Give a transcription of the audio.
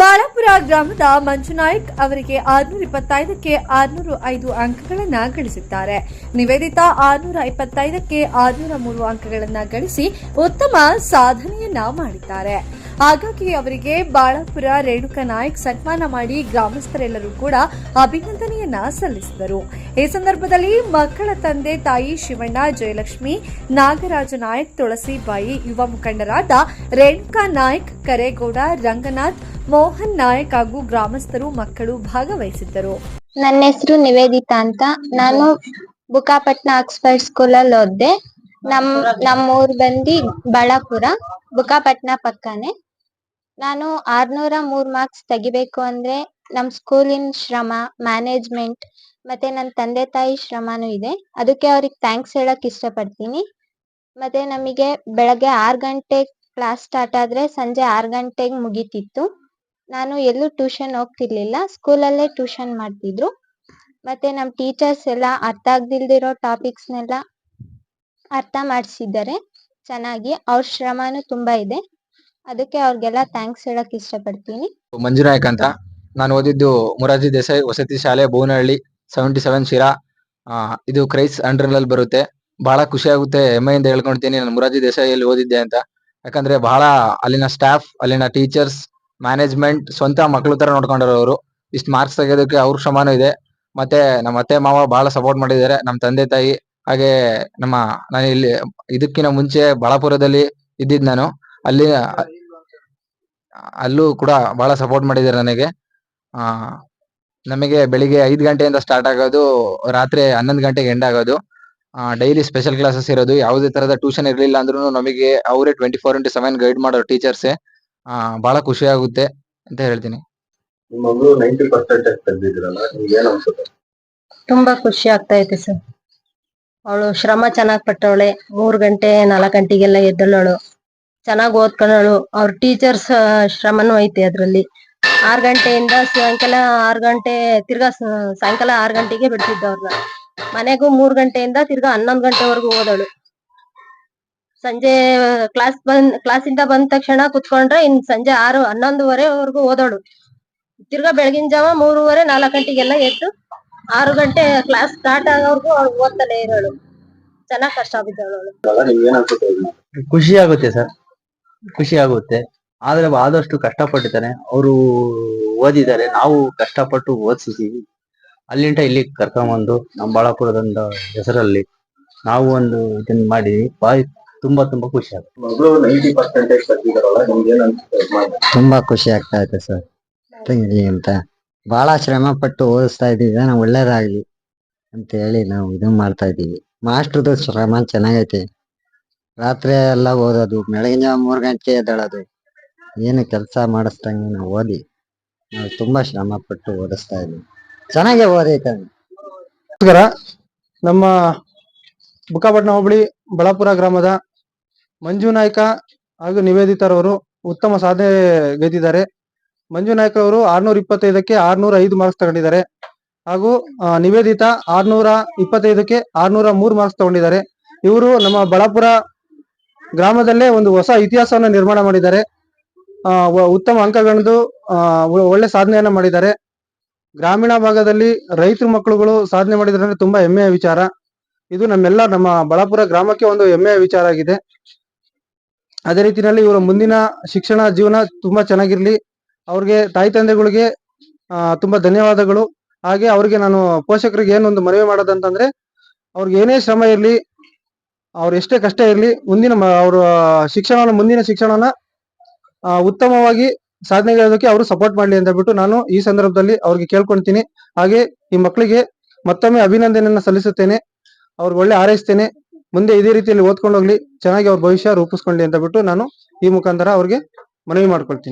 ಬಾಳಾಪುರ ಗ್ರಾಮದ ಮಂಜುನಾಯ್ಕ್ ಅವರಿಗೆ ಆರ್ನೂರ ಇಪ್ಪತ್ತೈದಕ್ಕೆ ಆರ್ನೂರ ಐದು ಅಂಕಗಳನ್ನು ಗಳಿಸಿದ್ದಾರೆ. ನಿವೇದಿತಾ ಆರ್ನೂರ ಇಪ್ಪತ್ತೈದಕ್ಕೆ ಆರ್ನೂರ ಮೂರು ಅಂಕಗಳನ್ನು ಗಳಿಸಿ ಉತ್ತಮ ಸಾಧನೆಯನ್ನ ಮಾಡಿದ್ದಾರೆ. ಹಾಗಾಗಿ ಅವರಿಗೆ ಬಾಳಾಪುರ ರೇಣುಕಾ ನಾಯಕ್ ಸನ್ಮಾನ ಮಾಡಿ ಗ್ರಾಮಸ್ಥರೆಲ್ಲರೂ ಕೂಡ ಅಭಿನಂದನೆಯನ್ನ ಸಲ್ಲಿಸಿದರು. ಈ ಸಂದರ್ಭದಲ್ಲಿ ಮಕ್ಕಳ ತಂದೆ ತಾಯಿ ಶಿವಣ್ಣ, ಜಯಲಕ್ಷ್ಮಿ, ನಾಗರಾಜ ನಾಯಕ್, ತುಳಸಿಬಾಯಿ, ಯುವ ಮುಖಂಡರಾದ ರೇಣುಕಾ ನಾಯಕ್, ಕರೇಗೌಡ, ರಂಗನಾಥ್, ಮೋಹನ್ ನಾಯಕ್ ಹಾಗೂ ಗ್ರಾಮಸ್ಥರು ಮಕ್ಕಳು ಭಾಗವಹಿಸಿದ್ದರು. ನನ್ನ ಹೆಸರು ನಿವೇದಿತಾ ಅಂತ. ನಾನು ಬುಕಾಪಟ್ನ ಆಕ್ಸ್ಫರ್ಡ್ ಸ್ಕೂಲಲ್ಲಿ ಓದ್ದೆ. ನಮ್ ನಮ್ಮೂರ್ ಬಂದಿ ಬಾಳಾಪುರ, ಬುಕಾಪಟ್ನ ಪಕ್ಕನೆ. ನಾನು ಆರ್ನೂರ ಮೂರ್ ಮಾರ್ಕ್ಸ್ ತೆಗಿಬೇಕು ಅಂದ್ರೆ ನಮ್ ಸ್ಕೂಲಿನ ಶ್ರಮ ಮ್ಯಾನೇಜ್ಮೆಂಟ್ ಮತ್ತೆ ನನ್ನ ತಂದೆ ತಾಯಿ ಶ್ರಮನೂ ಇದೆ. ಅದಕ್ಕೆ ಅವ್ರಿಗೆ ಥ್ಯಾಂಕ್ಸ್ ಹೇಳಕ್ ಇಷ್ಟಪಡ್ತೀನಿ. ಮತ್ತೆ ನಮಗೆ ಬೆಳಗ್ಗೆ ಆರು ಗಂಟೆಗೆ ಕ್ಲಾಸ್ ಸ್ಟಾರ್ಟ್ ಆದ್ರೆ ಸಂಜೆ ಆರು ಗಂಟೆಗೆ ಮುಗೀತಿತ್ತು. ನಾನು ಎಲ್ಲೂ ಟ್ಯೂಷನ್ ಹೋಗ್ತಿರ್ಲಿಲ್ಲ ಸ್ಕೂಲಲ್ಲೇ ಟ್ಯೂಷನ್ ಮಾಡ್ತಿದ್ರು. ಮತ್ತೆ ನಮ್ಮ ಟೀಚರ್ಸ್ ಎಲ್ಲ ಅರ್ಥ ಆಗ್ದಿಲ್ದಿರೋ ಟಾಪಿಕ್ಸ್ನೆಲ್ಲ ಅರ್ಥ ಮಾಡಿಸಿದ್ದಾರೆ. ಚೆನ್ನಾಗಿ, ಅವ್ರ ಶ್ರಮನೂ ತುಂಬಾ ಇದೆ. ಅದಕ್ಕೆ ಅವ್ರಿಗೆಲ್ಲ ಥ್ಯಾಂಕ್ಸ್ ಹೇಳಕ್ ಇಷ್ಟಪಡ್ತೀನಿ. ಮಂಜುನಾಯಕ್ ಅಂತ. ನಾನು ಓದಿದ್ದು ಮುರಾರ್ಜಿ ದೇಸಾಯಿ ವಸತಿ ಶಾಲೆ ಬೋನಹಳ್ಳಿ ಸೆವೆಂಟಿ ಸೆವೆನ್ ಶಿರಾ. ಆ, ಇದು ಕ್ರೈಸ್ ಅಂಡರ್ ಅಲ್ಲಿ ಬರುತ್ತೆ. ಬಹಳ ಖುಷಿ ಆಗುತ್ತೆ ಹೆಮ್ಮೆಯಿಂದ ಹೇಳ್ಕೊಳ್ತೀನಿ ನಾನು ಮುರಾಜಿ ದೇಸಾಯಿಯಲ್ಲಿ ಓದಿದ್ದೆ ಅಂತ. ಯಾಕಂದ್ರೆ ಬಹಳ ಅಲ್ಲಿನ ಸ್ಟಾಫ್ ಅಲ್ಲಿನ ಟೀಚರ್ಸ್ ಮ್ಯಾನೇಜ್ಮೆಂಟ್ ಸ್ವಂತ ಮಕ್ಕಳು ತರ ನೋಡ್ಕೊಂಡಿರೋ ಅವರು. ಇಷ್ಟು ಮಾರ್ಕ್ಸ್ ತೆಗೆಯೋದಕ್ಕೆ ಅವ್ರ ಶ್ರಮನೂ ಇದೆ. ಮತ್ತೆ ನಮ್ಮ ಅತ್ತೆ ಮಾವ ಬಹಳ ಸಪೋರ್ಟ್ ಮಾಡಿದ್ದಾರೆ. ನಮ್ಮ ತಂದೆ ತಾಯಿ ಹಾಗೆ ನಮ್ಮ ನಾನು ಇಲ್ಲಿ ಇದಕ್ಕಿಂತ ಮುಂಚೆ ಬಾಳಾಪುರದಲ್ಲಿ ಇದ್ದಿದ್ ನಾನು. ಅಲ್ಲಿ ಅಲ್ಲೂ ಕೂಡ ಬಹಳ ಸಪೋರ್ಟ್ ಮಾಡಿದ್ದಾರೆ ನನಗೆ. ಆ ನಮಗೆ ಬೆಳಿಗ್ಗೆ ಐದು ಗಂಟೆಯಿಂದ ಸ್ಟಾರ್ಟ್ ಆಗೋದು ರಾತ್ರಿ ಹನ್ನೊಂದು ಗಂಟೆಗೆ ಎಂಡ್ ಆಗೋದು. ಡೈಲಿ ಸ್ಪೆಷಲ್ ಕ್ಲಾಸಸ್ ಇರೋದು ಯಾವುದೇ ತರದ ಟ್ಯೂಷನ್ ಇರಲಿಲ್ಲ ಅಂದ್ರೂ ನಮಗೆ ಅವರೇ twenty four into seven guide ಮಾಡೋ ಟೀಚರ್ಸೇ ಬಹಳ ಖುಷಿ ಆಗುತ್ತೆ ಅಂತ ಹೇಳ್ತೀನಿ. ತುಂಬಾ ಖುಷಿ ಆಗ್ತಾ ಐತೆ ಸರ್. ಅವಳು ಶ್ರಮ ಚೆನ್ನಾಗ್ ಪಟ್ಟವಳೆ ಮೂರ್ ಗಂಟೆ ನಾಲ್ಕು ಗಂಟೆಗೆಲ್ಲ ಎದ್ದಳವಳು ಚೆನ್ನಾಗ್ ಓದ್ಕೊಂಡಳು ಅವ್ರ ಟೀಚರ್ಸ್ ಶ್ರಮನೂ ಐತೆ ಅದ್ರಲ್ಲಿ. ಆರ್ ಗಂಟೆಯಿಂದ ಸಾಯಂಕಾಲ ಆರ್ ಗಂಟೆ ತಿರ್ಗಾ ಸಾಯಂಕಾಲ ಆರ್ ಗಂಟೆಗೆ ಬಿಡ್ತಿದ್ದ ಅವ್ರನ್ನ ಮನೆಗೂ ಮೂರ್ ಗಂಟೆಯಿಂದ ತಿರ್ಗಾ ಹನ್ನೊಂದ್ ಗಂಟೆವರೆಗೂ ಓದೋಳು ಸಂಜೆ ಕ್ಲಾಸ್ ಬಂದ್ ಕ್ಲಾಸಿಂದ ಬಂದ ತಕ್ಷಣ ಕುತ್ಕೊಂಡ್ರೆ ಇನ್ ಸಂಜೆ ಆರು ಹನ್ನೊಂದುವರೆವರೆಗೂ ಓದೋಳು ತಿರ್ಗಾ ಬೆಳಗಿನ ಜಾವ ಮೂರುವರೆ ನಾಲ್ಕು ಗಂಟೆಗೆಲ್ಲ ಎದ್ದು ಆರು ಗಂಟೆ ಕ್ಲಾಸ್ ಸ್ಟಾರ್ಟ್ ಆಗೋವರೆಗೂ ಅವ್ಳು ಓದ್ತಾನೆ ಇರೋಳು. ಚೆನ್ನಾಗ್ ಕಷ್ಟ ಬಿದ್ದವಳು ಖುಷಿ ಆಗುತ್ತೆ ಸರ್. ಖುಷಿ ಆಗುತ್ತೆ. ಆದ್ರೆ ಆದಷ್ಟು ಕಷ್ಟಪಟ್ಟಿದ್ದಾರೆ. ಅವರು ಓದಿದ್ದಾರೆ. ನಾವು ಕಷ್ಟಪಟ್ಟು ಓದಿಸಿದೀವಿ ಅಲ್ಲಿಂದ ಇಲ್ಲಿ ಕರ್ಕೊಂಬಂದು ನಮ್ಮ ಬಾಳಾಪುರದಿಂದ ಹೆಸರಲ್ಲಿ ನಾವು ಒಂದು ಇದನ್ನ ಮಾಡಿದೀವಿ ಬಾಯ್ ತುಂಬಾ ತುಂಬಾ ಖುಷಿ ಆಗುತ್ತೆ. ತುಂಬಾ ಖುಷಿ ಆಗ್ತಾ ಇದೆ ಸರ್. ಅಂತ. ಬಹಳ ಶ್ರಮ ಪಟ್ಟು ಓದಿಸ್ತಾ ಇದ್ದೀವಿ. ನಾವು ಒಳ್ಳೇದಾಗ್ಲಿ ಅಂತ ಹೇಳಿ ನಾವು ಇದು ಮಾಡ್ತಾ ಇದ್ದೀವಿ. ಮಾಸ್ಟ್ರದು ಶ್ರಮ ಚೆನ್ನಾಗೈತೆ. ರಾತ್ರಿ ಎಲ್ಲ ಓದೋದು ಬೆಳಗಿನ ಜಾವ ಮೂರ್ ಗಂಟೆ ಎದ್ದೇಳೋದು. ಏನು ಕೆಲಸ ಮಾಡಿಸ್ದಂಗೆ ನಾವು ಓದಿ, ನಾವು ತುಂಬಾ ಶ್ರಮ ಪಟ್ಟು ಓದಿಸ್ತಾ ಇದ್ವಿ. ಚೆನ್ನಾಗೆ ಓದೈತೆ. ನಮ್ಮ ಬುಕ್ಕಾಪಟ್ಟಣ ಹೋಬಳಿ ಬಳ್ಳಾಪುರ ಗ್ರಾಮದ ಮಂಜು ನಾಯ್ಕ ಹಾಗೂ ನಿವೇದಿತರವರು ಉತ್ತಮ ಸಾಧನೆ ಗೈದಿದ್ದಾರೆ ಮಂಜು ನಾಯ್ಕ ಅವರು ಆರ್ನೂರ ಇಪ್ಪತ್ತೈದಕ್ಕೆ ಆರ್ನೂರ ಐದು ಮಾರ್ಕ್ಸ್ ತಗೊಂಡಿದ್ದಾರೆ. ಹಾಗೂ ನಿವೇದಿತ ಆರ್ನೂರ ಇಪ್ಪತ್ತೈದಕ್ಕೆ ಆರ್ನೂರ ಮೂರು ಮಾರ್ಕ್ಸ್ ತಗೊಂಡಿದ್ದಾರೆ. ಇವರು ನಮ್ಮ ಬಳ್ಳಾಪುರ ಗ್ರಾಮದಲ್ಲೇ ಒಂದು ಹೊಸ ಇತಿಹಾಸವನ್ನು ನಿರ್ಮಾಣ ಮಾಡಿದ್ದಾರೆ. ಉತ್ತಮ ಅಂಕಗಳಂದು ಒಳ್ಳೆ ಸಾಧನೆಯನ್ನ ಮಾಡಿದ್ದಾರೆ. ಗ್ರಾಮೀಣ ಭಾಗದಲ್ಲಿ ರೈತರು ಮಕ್ಕಳುಗಳು ಸಾಧನೆ ಮಾಡಿದ್ರೆ ತುಂಬಾ ಹೆಮ್ಮೆಯ ವಿಚಾರ. ಇದು ನಮ್ಮೆಲ್ಲ ನಮ್ಮ ಬಳ್ಳಾಪುರ ಗ್ರಾಮಕ್ಕೆ ಒಂದು ಹೆಮ್ಮೆಯ ವಿಚಾರ ಆಗಿದೆ. ಅದೇ ರೀತಿಯಲ್ಲಿ ಇವರ ಮುಂದಿನ ಶಿಕ್ಷಣ ಜೀವನ ತುಂಬಾ ಚೆನ್ನಾಗಿರ್ಲಿ. ಅವ್ರಿಗೆ ತಾಯಿ ತಂದೆಗಳಿಗೆ ತುಂಬಾ ಧನ್ಯವಾದಗಳು. ಹಾಗೆ ಅವ್ರಿಗೆ ನಾನು ಪೋಷಕರಿಗೆ ಏನೊಂದು ಮನವಿ ಮಾಡೋದಂತಂದ್ರೆ, ಅವ್ರಿಗೆ ಏನೇ ಶ್ರಮ ಇರ್ಲಿ ಅವ್ರ ಎಷ್ಟೇ ಕಷ್ಟ ಇರಲಿ ಮುಂದಿನ ಅವರು ಶಿಕ್ಷಣವನ್ನು, ಮುಂದಿನ ಶಿಕ್ಷಣನ ಉತ್ತಮವಾಗಿ ಸಾಧನೆಗೆ ಅವರು ಸಪೋರ್ಟ್ ಮಾಡ್ಲಿ ಅಂತ ಬಿಟ್ಟು ನಾನು ಈ ಸಂದರ್ಭದಲ್ಲಿ ಅವ್ರಿಗೆ ಕೇಳ್ಕೊಂತೀನಿ. ಹಾಗೆ ಈ ಮಕ್ಕಳಿಗೆ ಮತ್ತೊಮ್ಮೆ ಅಭಿನಂದನೆಯನ್ನ ಸಲ್ಲಿಸುತ್ತೇನೆ. ಅವ್ರಿಗೆ ಒಳ್ಳೆ ಹಾರೈಸ್ತೇನೆ. ಮುಂದೆ ಇದೇ ರೀತಿಯಲ್ಲಿ ಓದ್ಕೊಂಡು ಹೋಗ್ಲಿ. ಚೆನ್ನಾಗಿ ಅವ್ರ ಭವಿಷ್ಯ ರೂಪಿಸ್ಕೊಳ್ಳಿ ಅಂತ ಬಿಟ್ಟು ನಾನು ಈ ಮುಖಾಂತರ ಅವ್ರಿಗೆ ಮನವಿ ಮಾಡ್ಕೊಳ್ತೀನಿ.